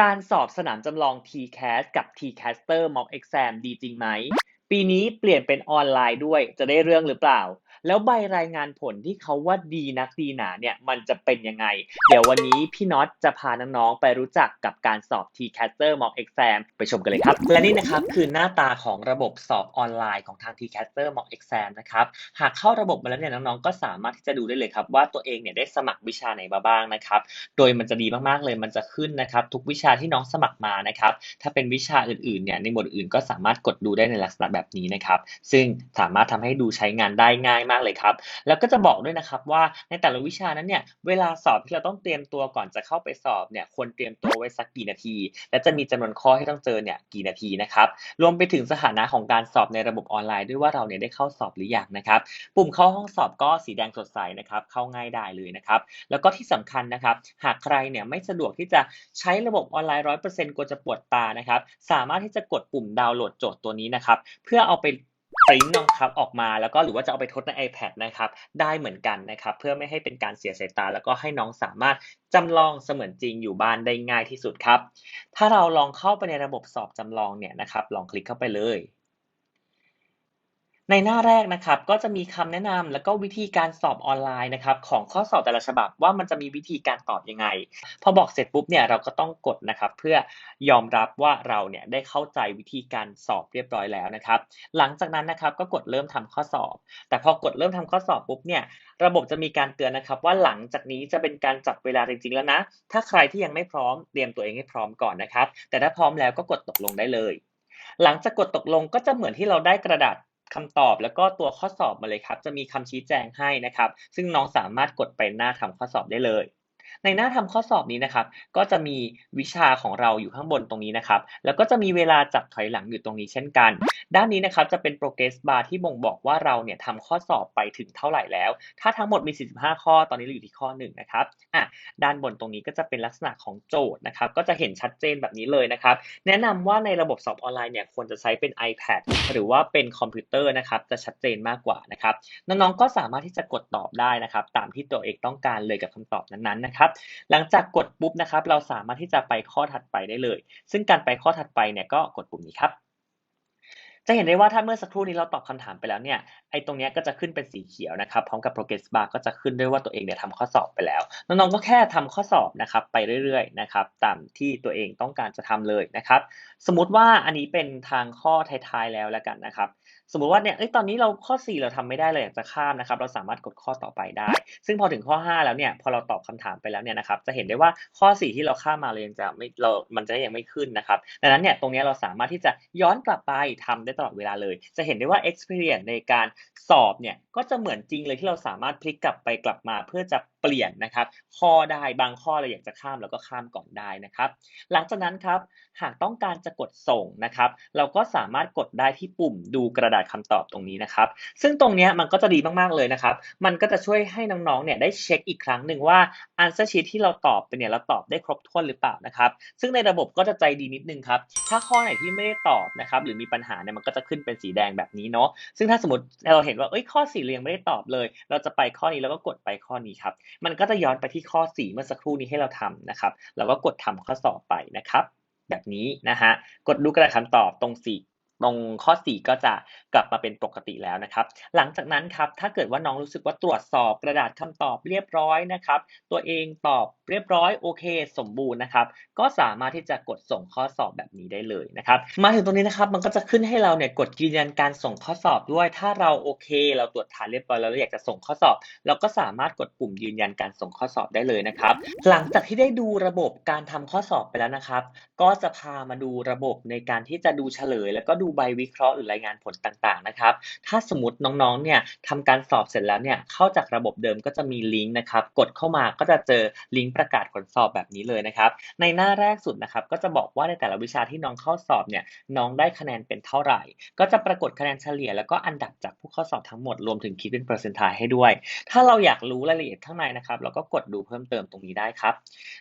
การสอบสนามจำลอง TCAS กับ TCASTer Mock Exam ดีจริงไหม ปีนี้เปลี่ยนเป็นออนไลน์ด้วยจะได้เรื่องหรือเปล่า แล้วใบรายงานผลที่เขาว่าดีนักดีหนาเนี่ยมันจะเป็นยังไง เดี๋ยววันนี้พี่น็อตจะพาน้องๆไปรู้จักกับการสอบ TCASTer Mock Exam ไปชมกันเลยครับ และนี่นะครับคือหน้าตาของระบบสอบออนไลน์ของทาง TCASTer Mock Exam นะครับหากเข้าระบบมาแล้วเนี่ยน้องๆก็สามารถที่จะดูได้เลยครับว่าตัวเองเนี่ยได้สมัครวิชาไหนมาบ้างนะครับโดยมันจะดีมากๆเลยมันจะขึ้นนะครับทุกวิชาที่น้องสมัครมานะครับถ้าเป็นวิชาอื่นๆเนี่ยในหมวดอื่นก็สามารถกดดูได้ในลักษณะแบบนี้นะครับ ซึ่งสามารถทำให้ดูใช้งานได้ง่ายมากเลยครับ แล้วก็จะบอกด้วยนะครับว่าในแต่ละวิชานั้นเนี่ยเวลาสอบที่เราต้องเตรียมตัวก่อนจะเข้าไปสอบเนี่ยควรเตรียมตัวไว้สักกี่นาที และจะมีจำนวนข้อที่ต้องเจอเนี่ยกี่นาทีนะครับรวมไปถึงสถานะของการสอบในระบบออนไลน์ด้วยว่าเราเนี่ยได้เข้าสอบหรือยังนะครับ ปุ่มเข้าห้องสอบก็สีแดงสดใสนะครับ เข้าง่ายได้เลยนะครับ แล้วก็ที่สำคัญนะครับ หากใครเนี่ยไม่สะดวกที่จะใช้ระบบออนไลน์ร้อยเปอร์เซ็นต์กลัวจะปวดตานะครับ สามารถที่จะกดปุ่มดาวน์โหลดโจทย์ตัวนี้นะครับเพื่อเอาไปปริ้นนะครับออกมาแล้วก็หรือว่าจะเอาไปทดใน iPad นะครับได้เหมือนกันนะครับเพื่อไม่ให้เป็นการเสียสายตา แล้วก็ให้น้องสามารถจำลองเสมือนจริงอยู่บ้านได้ง่ายที่สุดครับ ถ้าเราลองเข้าไปในระบบสอบจำลองเนี่ยนะครับลองคลิกเข้าไปเลย ในหน้าแรกนะครับก็จะมีคำแนะนำแล้วก็วิธีการสอบออนไลน์นะครับของข้อสอบแต่ละฉบับว่ามันจะมีวิธีการตอบยังไง พอบอกเสร็จปุ๊บเนี่ยเราก็ต้องกดนะครับเพื่อยอมรับว่าเราเนี่ยได้เข้าใจวิธีการสอบเรียบร้อยแล้วนะครับ หลังจากนั้นนะครับก็กดเริ่มทำข้อสอบ แต่พอกดเริ่มทำข้อสอบปุ๊บเนี่ยระบบจะมีการเตือนนะครับว่าหลังจากนี้จะเป็นการจับเวลาจริงๆแล้วนะ ถ้าใครที่ยังไม่พร้อมเตรียมตัวเองให้พร้อมก่อนนะครับ แต่ถ้าพร้อมแล้วก็กดตกลงได้เลยหลังจากกดตกลงก็จะเหมือนที่เราได้กระดาษ คำตอบแล้วก็ตัวข้อสอบมาเลยครับ จะมีคำชี้แจงให้นะครับ ซึ่งน้องสามารถกดไปหน้าทำข้อสอบได้เลย ในหน้าทำข้อสอบนี้นะครับ ก็จะมีวิชาของเราอยู่ข้างบนตรงนี้นะครับ แล้วก็จะมีเวลาจับถอยหลังอยู่ตรงนี้เช่นกัน ด้านนี้นะครับจะเป็น progress bar ที่บ่งบอกว่าเราเนี่ยทำข้อสอบไปถึงเท่าไหร่แล้ว ถ้าทั้งหมดมี 45 ข้อ ตอนนี้เราอยู่ที่ข้อ1นะครับอะด้านบนตรงนี้ก็จะเป็นลักษณะของโจทย์นะครับ ก็จะเห็นชัดเจนแบบนี้เลยนะครับ แนะนำว่าในระบบสอบออนไลน์เนี่ยควรจะใช้เป็น iPad หรือว่าเป็นคอมพิวเตอร์นะครับ จะชัดเจนมากกว่านะครับ น้องๆ ก็สามารถที่จะกดตอบได้นะครับ ตามที่ตัวเองต้องการเลยกับคำตอบนั้นๆนะครับหลังจากกดปุ๊บนะครับ เราสามารถที่จะไปข้อถัดไปได้เลย ซึ่งการไปข้อถัดไปเนี่ยก็กดปุ่มนี้ครับ จะเห็นได้ว่าถ้าเมื่อสักครู่นี้เราตอบคำถามไปแล้วเนี่ยไอ้ตรงเนี้ยก็จะขึ้นเป็นสีเขียวนะครับพร้อมกับ progress bar ก็จะขึ้นด้วยว่าตัวเองเนี่ยทำข้อสอบไปแล้วน้องๆก็แค่ทำข้อสอบนะครับไปเรื่อยๆนะครับตามที่ตัวเองต้องการจะทำเลยนะครับ สมมุติว่าอันนี้เป็นทางข้อท้ายๆแล้วแล้วกันนะครับ สมมุติว่าเนี่ยตอนนี้เราข้อ 4 เราทำไม่ได้เลยอยากจะข้ามนะครับ เราสามารถกดข้อต่อไปได้ ซึ่งพอถึงข้อ 5 แล้วเนี่ยพอเราตอบคำถามไปแล้วเนี่ยนะครับจะเห็นได้ว่าข้อ 4 ที่เราข้ามมาเรายังจะไม่เรามันจะยังไม่ขึ้นนะครับดังนั้นเนี่ยตรงนี้เราสามารถที่จะย้อนกลับไปทำได้ตลอดเวลาเลย จะเห็นได้ว่า experience ในการสอบเนี่ยก็จะเหมือนจริงเลยที่เราสามารถพลิกกลับไปกลับมาเพื่อจะ เปลี่ยนนะครับ ข้อได้บางข้อเราอยากจะข้ามเราก็ข้ามก่อนได้นะครับ หลังจากนั้นครับหากต้องการจะกดส่งนะครับ เราก็สามารถกดได้ที่ปุ่มดูกระดาษคำตอบตรงนี้นะครับ ซึ่งตรงนี้มันก็จะดีมากๆเลยนะครับ มันก็จะช่วยให้น้องๆเนี่ยได้เช็คอีกครั้งหนึ่งว่า answer sheet ที่เราตอบไปเนี่ยเราตอบได้ครบถ้วนหรือเปล่านะครับ ซึ่งในระบบก็จะใจดีนิดนึงครับถ้าข้อไหนที่ไม่ได้ตอบนะครับหรือมีปัญหาเนี่ยมันก็จะขึ้นเป็นสีแดงแบบนี้เนาะซึ่งถ้าสมมติเราเห็นว่าเอ้ยข้อ4เรายังไม่ได้ตอบเลย เราจะไปข้อนี้แล้วก็กดไปข้อนี้ครับมันก็จะย้อนไปที่ข้อ 4 เมื่อสักครู่นี้ให้เราทำนะครับ เราก็กดทำข้อสอบไปนะครับ แบบนี้นะฮะ กดดูกระดาษคำตอบตรงสี ตรงข้อ 4 ก็จะกลับมาเป็นปกติแล้วนะครับ หลังจากนั้นครับถ้าเกิดว่าน้องรู้สึกว่าตรวจสอบกระดาษคำตอบเรียบร้อยนะครับ ตัวเองตอบเรียบร้อยโอเค สมบูรณ์นะครับ ก็สามารถที่จะกดส่งข้อสอบแบบนี้ได้เลยนะครับ มาถึงตรงนี้นะครับมันก็จะขึ้นให้เราเนี่ยกดยืนยันการส่งข้อสอบด้วย ถ้าเราโอเค เราตรวจฐานเรียบร้อยแล้วเราอยากจะส่งข้อสอบ เราก็สามารถกดปุ่มยืนยันการส่งข้อสอบได้เลยนะครับ หลังจากที่ได้ดูระบบการทำข้อสอบไปแล้วนะครับ ก็จะพามาดูระบบในการที่จะดูเฉลย แล้วก็ดููใบวิเคราะห์หรือรายงานผลต่างๆนะครับ ถ้าสมมติน้องๆเนี่ยทำการสอบเสร็จแล้วเนี่ยเข้าจากระบบเดิมก็จะมีลิงก์นะครับ กดเข้ามาก็จะเจอลิงก์ประกาศผลสอบแบบนี้เลยนะครับ ในหน้าแรกสุดนะครับ ก็จะบอกว่าในแต่ละวิชาที่น้องเข้าสอบเนี่ยน้องได้คะแนนเป็นเท่าไหร่ ก็จะปรากฏคะแนนเฉลี่ย แล้วก็อันดับจากผู้เข้าสอบทั้งหมดรวมถึงคิดเป็นเปอร์เซ็นต์ไทให้ด้วย ถ้าเราอยากรู้รายละเอียดข้างในนะครับ เราก็กดดูเพิ่มเติมตรงนี้ได้ครับ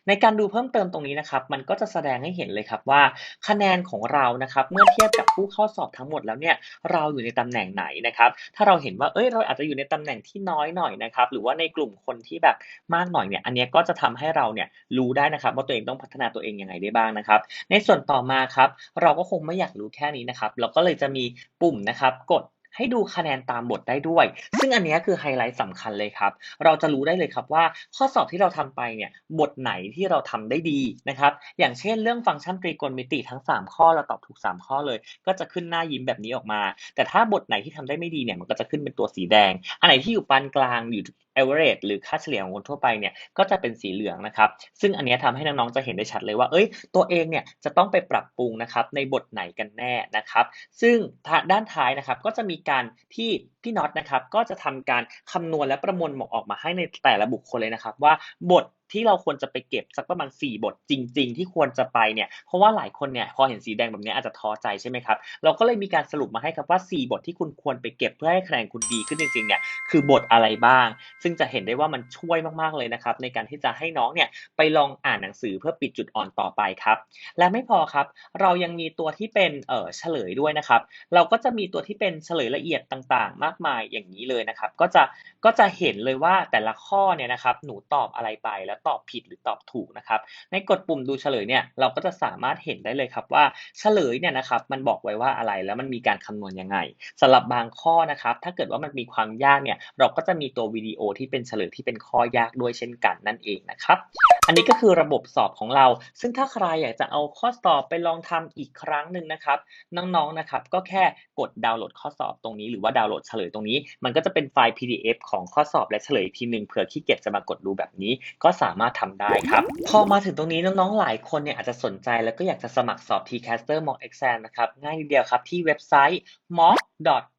ในการดูเพิ่มเติมตรงนี้นะครับ มันก็จะแสดงให้เห็นเลยครับว่า คะแนนของเรานะครับ เมื่อเทียบกับผู้ข้อสอบทั้งหมดแล้วเนี่ยเราอยู่ในตำแหน่งไหนนะครับ ถ้าเราเห็นว่าเอ้ยเราอาจจะอยู่ในตำแหน่งที่น้อยหน่อยนะครับ หรือว่าในกลุ่มคนที่แบบมากหน่อยเนี่ย อันนี้ก็จะทำให้เราเนี่ยรู้ได้นะครับว่าตัวเองต้องพัฒนาตัวเองยังไงได้บ้างนะครับ ในส่วนต่อมาครับ เราก็คงไม่อยากรู้แค่นี้นะครับ เราก็เลยจะมีปุ่มนะครับ กด ให้ดูคะแนนตามบทได้ด้วย ซึ่งอันนี้คือไฮไลท์สำคัญเลยครับ เราจะรู้ได้เลยครับว่าข้อสอบที่เราทำไปเนี่ยบทไหนที่เราทำได้ดีนะครับ อย่างเช่นเรื่องฟังก์ชันตรีโกณมิติทั้ง 3 ข้อเราตอบถูก 3 ข้อเลย ก็จะขึ้นหน้ายิ้มแบบนี้ออกมา แต่ถ้าบทไหนที่ทำได้ไม่ดีเนี่ยมันก็จะขึ้นเป็นตัวสีแดง อันไหนที่อยู่ปานกลางอยู่ average หรือค่าเฉลี่ยของคนทั่วไปเนี่ยก็จะเป็นสีเหลืองนะครับ ซึ่งอันนี้ยทำให้น้องๆจะเห็นได้ชัดเลยว่า เอ้ย ตัวเองเนี่ยจะต้องไปปรับปรุงนะครับในบทไหนกันแน่นะครับ ซึ่งด้านท้ายนะครับก็จะมีการที่พี่น็อตนะครับก็จะทำการคำนวณและประมวลออกมาให้ในแต่ละบุคคลเลยนะครับ ว่าบท ที่เราควรจะไปเก็บสักประมาณ 4 บทจริง ๆ ที่ควรจะไปเนี่ยเพราะว่าหลายคนเนี่ยพอเห็นสีแดงแบบนี้อาจจะท้อใจใช่ไหมครับเราก็เลยมีการสรุปมาให้ครับว่า 4 บทที่คุณควรไปเก็บเพื่อให้คะแนนคุณดีขึ้นจริงๆเนี่ยคือบทอะไรบ้าง ซึ่งจะเห็นได้ว่ามันช่วยมากๆเลยนะครับในการที่จะให้น้องเนี่ยไปลองอ่านหนังสือเพื่อปิดจุดอ่อนต่อไปครับและไม่พอครับเรายังมีตัวที่เป็นเออเฉลยด้วยนะครับเราก็จะมีตัวที่เป็นเฉลยละเอียดต่างๆ มากมายอย่างนี้เลยนะครับก็จะก็จะเห็นเลยว่าแต่ละข้อเนี่ยนะครับหนูตอบอะไรไปแล้วตอบผิดหรือตอบถูกนะครับ ในกดปุ่มดูเฉลยเนี่ยเราก็จะสามารถเห็นได้เลยครับว่าเฉลยเนี่ยนะครับมันบอกไว้ว่าอะไรแล้วมันมีการคำนวณยังไงสำหรับบางข้อนะครับถ้าเกิดว่ามันมีความยากเนี่ยเราก็จะมีตัววิดีโอที่เป็นเฉลยที่เป็นข้อยากด้วยเช่นกันนั่นเองนะครับอันนี้ก็คือระบบสอบของเรา ซึ่งถ้าใครอยากจะเอาข้อสอบไปลองทำอีกครั้งหนึ่งนะครับ น้องๆนะครับ ก็แค่กดดาวน์โหลดข้อสอบตรงนี้ หรือว่าดาวน์โหลดเฉลยตรงนี้ มันก็จะเป็นไฟล์ PDF ของข้อสอบและเฉลยอีกทีหนึ่งเผื่อขี้เกียจจะมากดดูแบบนี้ ก็สามารถทำได้ครับ พอมาถึงตรงนี้น้องๆหลายคนเนี่ยอาจจะสนใจแล้วก็อยากจะสมัครสอบ TCaster Mock Exam นะครับ ง่ายนิดเดียวครับที่เว็บไซต์ mock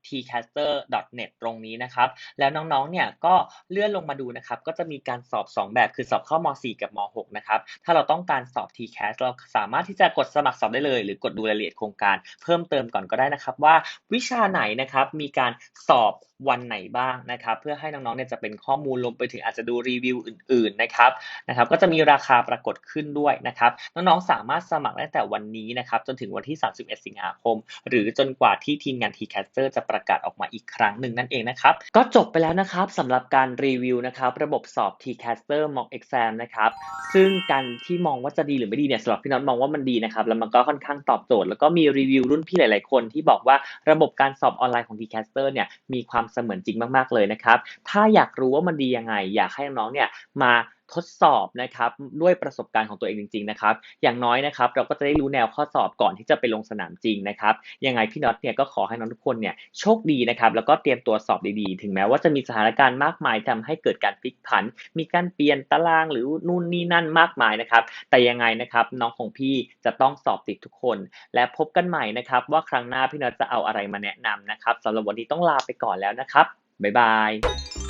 tcaster.net ตรงนี้นะครับ แล้วน้องๆ เนี่ยก็เลื่อนลงมาดูนะครับ ก็จะมีการสอบ 2 แบบ คือสอบเข้าม .4 กับม .6 นะครับ ถ้าเราต้องการสอบ TCAS เราสามารถที่จะกดสมัครสอบได้เลย หรือกดดูรายละเอียดโครงการเพิ่มเติมก่อนก็ได้นะครับว่าวิชาไหนนะครับมีการสอบวันไหนบ้างนะครับ เพื่อให้น้องๆ เนี่ยจะเป็นข้อมูลรวมไปถึงอาจจะดูรีวิวอื่นๆ นะครับ นะครับ ก็จะมีราคาปรากฏขึ้นด้วยนะครับ น้องๆ สามารถสมัครได้แต่วันนี้นะครับ จนถึงวันที่ 31 สิงหาคม หรือจนกว่าที่ทีมงาน TCaster จะประกาศออกมาอีกครั้งหนึ่งนั่นเองนะครับ ก็จบไปแล้วนะครับสำหรับการรีวิวนะครับระบบสอบ TCaster Mock Exam นะครับซึ่งการที่มองว่าจะดีหรือไม่ดีเนี่ยสำหรับพี่น็อตมองว่ามันดีนะครับแล้วมันก็ค่อนข้างตอบโจทย์แล้วก็มีรีวิวรุ่นพี่หลาย ๆ คนที่บอกว่าระบบการสอบออนไลน์ของ TCaster เนี่ยมีความเสมือนจริงมาก ๆ เลยนะครับถ้าอยากรู้ว่ามันดียังไง อยากให้น้องๆเนี่ยมา ทดสอบนะครับด้วยประสบการณ์ของตัวเองจริงๆนะครับอย่างน้อยนะครับเราก็จะได้รู้แนวข้อสอบก่อนที่จะไปลงสนามจริงนะครับยังไงพี่น็อตเนี่ยก็ขอให้น้องทุกคนเนี่ยโชคดีนะครับแล้วก็เตรียมตัวสอบดีๆ ถึงแม้ว่าจะมีสถานการณ์มากมายทำให้เกิดการพลิกผัน มีการเปลี่ยนตารางหรือนู่นนี่นั่นมากมายนะครับแต่ยังไงนะครับน้องของพี่จะต้องสอบติดทุกคน และพบกันใหม่นะครับว่าครั้งหน้าพี่น็อตจะเอาอะไรมาแนะนำนะครับสำหรับวันนี้ต้องลาไปก่อนแล้วนะครับบ๊ายบาย